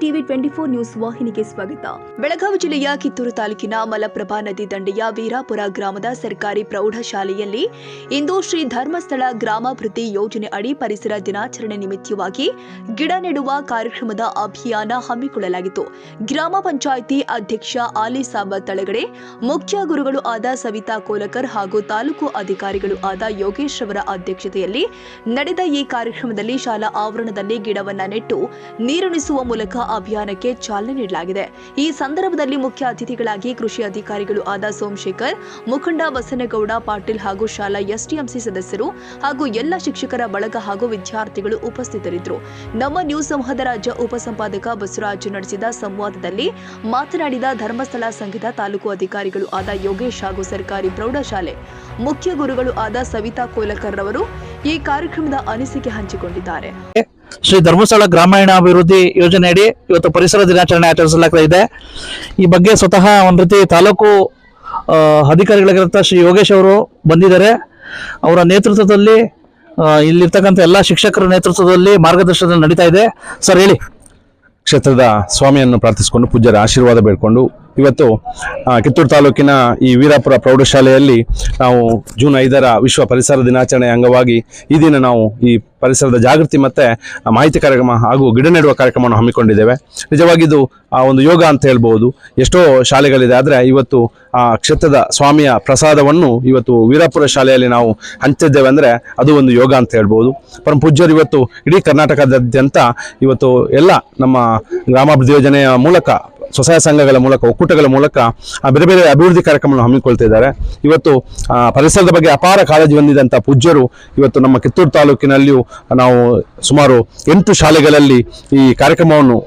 TV twenty four news ವಾಹಿನಿಗೆ ಸ್ವಾಗತ. ಬೆಳಗಾವಿ ಜಿಲ್ಲೆಯ ಕಿತ್ತೂರು ತಾಲೂಕಿನ ಮಲಪ್ರಭಾ ನದಿ ದಂಡೆಯ ವೀರಾಪುರ ಗ್ರಾಮದ ಸರ್ಕಾರಿ ಪ್ರೌಢಶಾಲೆಯಲ್ಲಿ ಇಂದು ಶ್ರೀ ಧರ್ಮಸ್ಥಳ ಗ್ರಾಮಾಭಿವೃದ್ಧಿ ಯೋಜನೆ ಅಡಿ ಪರಿಸರ ದಿನಾಚರಣೆ ನಿಮಿತ್ತವಾಗಿ ಗಿಡ ನೆಡುವ ಕಾರ್ಯಕ್ರಮದ ಅಭಿಯಾನ ಹಮ್ಮಿಕೊಳ್ಳಲಾಗಿತ್ತು. ಗ್ರಾಮ ಪಂಚಾಯಿತಿ ಅಧ್ಯಕ್ಷ ಆಲಿ ಸಾಬ ತಳಗಡೆ ಮುಖ್ಯ ಗುರುಗಳು ಆದ ಸವಿತಾ ಕೋಲಕರ್ ಹಾಗೂ ತಾಲೂಕು ಅಧಿಕಾರಿಗಳು ಆದ ಯೋಗೇಶ್ ಅವರ ಅಧ್ಯಕ್ಷತೆಯಲ್ಲಿ ನಡೆದ ಈ ಕಾರ್ಯಕ್ರಮದಲ್ಲಿ ಶಾಲಾ ಆವರಣದಲ್ಲಿ ಗಿಡವನ್ನು ನೆಟ್ಟು ನೀರುಣಿಸುವ ಮೂಲಕ ಅಭಿಯಾನಕ್ಕೆ ಚಾಲನೆ ನೀಡಲಾಗಿದೆ. ಈ ಸಂದರ್ಭದಲ್ಲಿ ಮುಖ್ಯ ಅತಿಥಿಗಳಾಗಿ ಕೃಷಿ ಅಧಿಕಾರಿಗಳು ಆದ ಸೋಮಶೇಖರ್, ಮುಖಂಡ ಬಸನಗೌಡ ಪಾಟೀಲ್ ಹಾಗೂ ಶಾಲಾ ಎಸ್ಟಿಎಂಸಿ ಸದಸ್ಯರು ಹಾಗೂ ಎಲ್ಲ ಶಿಕ್ಷಕರ ಬಳಗ ಹಾಗೂ ವಿದ್ಯಾರ್ಥಿಗಳು ಉಪಸ್ಥಿತರಿದ್ದರು. ನಮ್ಮ ನ್ಯೂಸ್ ಸಂವಾದ ರಾಜ್ಯ ಉಪಸಂಪಾದಕ ಬಸವರಾಜ್ ನಡೆಸಿದ ಸಂವಾದದಲ್ಲಿ ಮಾತನಾಡಿದ ಧರ್ಮಸ್ಥಳ ಸಂಘದ ತಾಲೂಕು ಅಧಿಕಾರಿಗಳು ಆದ ಯೋಗೇಶ್ ಹಾಗೂ ಸರ್ಕಾರಿ ಪ್ರೌಢಶಾಲೆ ಮುಖ್ಯ ಗುರುಗಳು ಆದ ಸವಿತಾ ಕೋಲಕರ್ ರವರು ಈ ಕಾರ್ಯಕ್ರಮದ ಅನಿಸಿಕೆ ಹಂಚಿಕೊಂಡಿದ್ದಾರೆ. ಶ್ರೀ ಧರ್ಮಸ್ಥಳ ಗ್ರಾಮೀಣಾಭಿವೃದ್ಧಿ ಯೋಜನೆಯಡಿ ಇವತ್ತು ಪರಿಸರ ದಿನಾಚರಣೆ ಆಚರಿಸಲಾಗ್ತಾ ಇದೆ. ಈ ಬಗ್ಗೆ ಸ್ವತಃ ಒಂದು ರೀತಿ ತಾಲೂಕು ಅಧಿಕಾರಿಗಳಿಗಿರುತ್ತ ಶ್ರೀ ಯೋಗೇಶ್ ಅವರು ಬಂದಿದ್ದಾರೆ. ಅವರ ನೇತೃತ್ವದಲ್ಲಿ ಇಲ್ಲಿರ್ತಕ್ಕಂಥ ಎಲ್ಲ ಶಿಕ್ಷಕರ ನೇತೃತ್ವದಲ್ಲಿ ಮಾರ್ಗದರ್ಶನ ನಡೀತಾ ಇದೆ. ಸರ್, ಹೇಳಿ. ಕ್ಷೇತ್ರದ ಸ್ವಾಮಿಯನ್ನು ಪ್ರಾರ್ಥಿಸಿಕೊಂಡು ಪೂಜ್ಯರ ಆಶೀರ್ವಾದ ಬೇಡಿಕೊಂಡು ಇವತ್ತು ಕಿತ್ತೂರು ತಾಲೂಕಿನ ಈ ವೀರಾಪುರ ಪ್ರೌಢಶಾಲೆಯಲ್ಲಿ ನಾವು ಜೂನ್ ಐದರ ವಿಶ್ವ ಪರಿಸರ ದಿನಾಚರಣೆ ಅಂಗವಾಗಿ ಈ ದಿನ ನಾವು ಈ ಪರಿಸರದ ಜಾಗೃತಿ ಮತ್ತೆ ಮಾಹಿತಿ ಕಾರ್ಯಕ್ರಮ ಹಾಗೂ ಗಿಡ ನೆಡುವ ಕಾರ್ಯಕ್ರಮವನ್ನು ಹಮ್ಮಿಕೊಂಡಿದ್ದೇವೆ. ನಿಜವಾಗಿದ್ದು ಆ, ಒಂದು ಯೋಗ ಅಂತ ಹೇಳ್ಬೋದು ಎಷ್ಟೋ ಶಾಲೆಗಳಿದೆ, ಆದರೆ ಇವತ್ತು, ಆ, ಕ್ಷೇತ್ರದ ಸ್ವಾಮಿಯ ಪ್ರಸಾದವನ್ನು ಇವತ್ತು ವೀರಾಪುರ ಶಾಲೆಯಲ್ಲಿ ನಾವು ಹಂಚಿದ್ದೇವೆ ಅಂದರೆ ಅದು ಒಂದು ಯೋಗ ಅಂತ ಹೇಳ್ಬೋದು ಪರಮ ಪೂಜ್ಯರು ಇವತ್ತು ಇಡೀ ಕರ್ನಾಟಕದಾದ್ಯಂತ ಇವತ್ತು ಎಲ್ಲ ನಮ್ಮ ಗ್ರಾಮಾಭಿವೃದ್ಧಿ ಯೋಜನೆಯ ಮೂಲಕ ಸ್ವಸಹಾಯ ಸಂಘಗಳ ಮೂಲಕ ಒಕ್ಕೂಟಗಳ ಮೂಲಕ ಆ ಬೇರೆ ಬೇರೆ ಅಭಿವೃದ್ಧಿ ಕಾರ್ಯಕ್ರಮವನ್ನು ಹಮ್ಮಿಕೊಳ್ತಾ ಇದ್ದಾರೆ ಇವತ್ತು ಪರಿಸರದ ಬಗ್ಗೆ ಅಪಾರ ಕಾಳಜಿ ಹೊಂದಿದಂಥ ಪೂಜ್ಯರು ಇವತ್ತು ನಮ್ಮ ಕಿತ್ತೂರು ತಾಲೂಕಿನಲ್ಲಿಯೂ ನಾವು ಸುಮಾರು ಎಂಟು ಶಾಲೆಗಳಲ್ಲಿ ಈ ಕಾರ್ಯಕ್ರಮವನ್ನು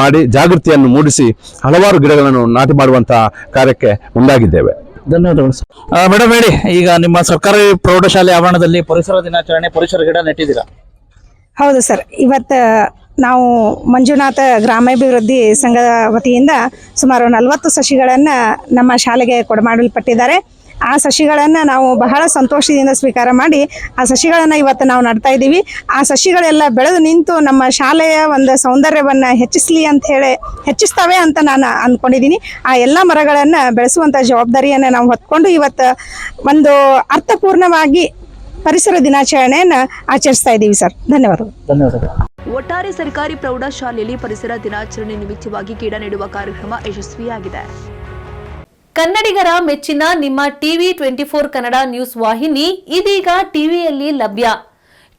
ಮಾಡಿ ಜಾಗೃತಿಯನ್ನು ಮೂಡಿಸಿ ಹಲವಾರು ಗಿಡಗಳನ್ನು ನಾಟಿ ಮಾಡುವಂತಹ ಕಾರ್ಯಕ್ಕೆ ಮುಂದಾಗಿದ್ದೇವೆ. ಧನ್ಯವಾದಗಳು ಸರ್. ಮೇಡಮ್ ಹೇಳಿ ಈಗ ನಿಮ್ಮ ಸರ್ಕಾರಿ ಪ್ರೌಢಶಾಲೆ ಆವರಣದಲ್ಲಿ ಪರಿಸರ ದಿನಾಚರಣೆ ಪರಿಸರ ಗಿಡ ನೆಟ್ಟಿದ್ದೀರಾ? ಹೌದು ಸರ್ ಇವತ್ತು ನಾವು ಮಂಜುನಾಥ ಗ್ರಾಮಾಭಿವೃದ್ಧಿ ಸಂಘದ ವತಿಯಿಂದ ಸುಮಾರು ನಲವತ್ತು ಸಸಿಗಳನ್ನು ನಮ್ಮ ಶಾಲೆಗೆ ಕೊಡಮಾಡಲ್ಪಟ್ಟಿದ್ದಾರೆ. ಆ ಸಸಿಗಳನ್ನು ನಾವು ಬಹಳ ಸಂತೋಷದಿಂದ ಸ್ವೀಕಾರ ಮಾಡಿ ಆ ಸಸಿಗಳನ್ನು ಇವತ್ತು ನಾವು ನಡ್ತಾ ಇದ್ದೀವಿ. ಆ ಸಸಿಗಳೆಲ್ಲ ಬೆಳೆದು ನಿಂತು ನಮ್ಮ ಶಾಲೆಯ ಒಂದು ಸೌಂದರ್ಯವನ್ನು ಹೆಚ್ಚಿಸಲಿ ಅಂತ ಹೇಳಿ ಹೆಚ್ಚಿಸ್ತವೆ ಅಂತ ನಾನು ಅಂದ್ಕೊಂಡಿದ್ದೀನಿ. ಆ ಎಲ್ಲ ಮರಗಳನ್ನು ಬೆಳೆಸುವಂಥ ಜವಾಬ್ದಾರಿಯನ್ನು ನಾವು ಹೊತ್ಕೊಂಡು ಇವತ್ತು ಒಂದು ಅರ್ಥಪೂರ್ಣವಾಗಿ ಪರಿಸರ ದಿನಾಚರಣೆಯನ್ನು ಆಚರಿಸ್ತಾ ಇದ್ದೀವಿ ಸರ್. ಧನ್ಯವಾದಗಳು. ಧನ್ಯವಾದಗಳು. ಒಟ್ಟಾರೆ ಸರ್ಕಾರಿ ಪ್ರೌಢಶಾಲೆಯಲ್ಲಿ ಪರಿಸರ ದಿನಾಚರಣೆ ನಿಮಿತ್ತವಾಗಿ ಗಿಡ ನೆಡುವ ಕಾರ್ಯಕ್ರಮ ಯಶಸ್ವಿಯಾಗಿದೆ. ಕನ್ನಡಿಗರ ಮೆಚ್ಚಿನ ನಿಮ್ಮ TV twenty four Kannada news ವಾಹಿನಿ ಇದೀಗ ಟಿವಿಯಲ್ಲಿ ಲಭ್ಯ.